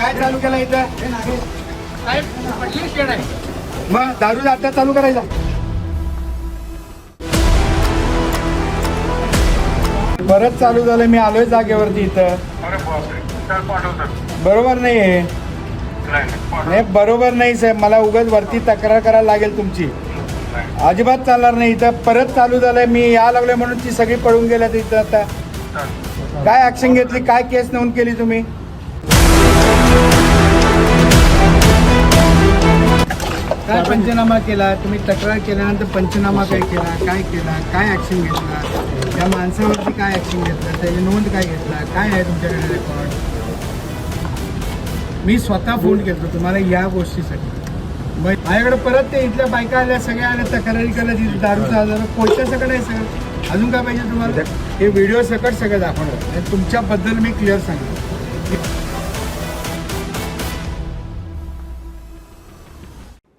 काय चालू केलं इथं? मग दारू आता चालू करायचा. परत चालू झालं मी आलोय जागेवरती इथं. बरोबर नाही आहे नाही बरोबर नाही साहेब. मला उगाच वरती तक्रार करायला लागेल तुमची. अजिबात चालणार नाही इथं. परत चालू झालंय. मी या लागलोय म्हणून ती सगळी पळून गेल्यात इथं आता. काय ऍक्शन घेतली? काय केस नोंद केली तुम्ही? काय पंचनामा केला? तुम्ही तक्रार केल्यानंतर पंचनामा काय केला? काय केला? काय ऍक्शन घेतला? त्या माणसावरती काय ऍक्शन घेतलं? त्याची नोंद काय घेतला? काय आहे तुमच्याकडे रेकॉर्ड मी स्वतः फोन केलतो तुम्हाला या गोष्टीसाठी. माझ्याकडे परत ते इथल्या बायका आल्या सगळ्या आल्या तक्रारी करत तिथे दारूचा आजार कोणत्या सकट आहे सगळं. अजून काय पाहिजे तुम्हाला? हे व्हिडिओ सकट सगळं दाखवणार. तुमच्याबद्दल मी क्लिअर सांगितलं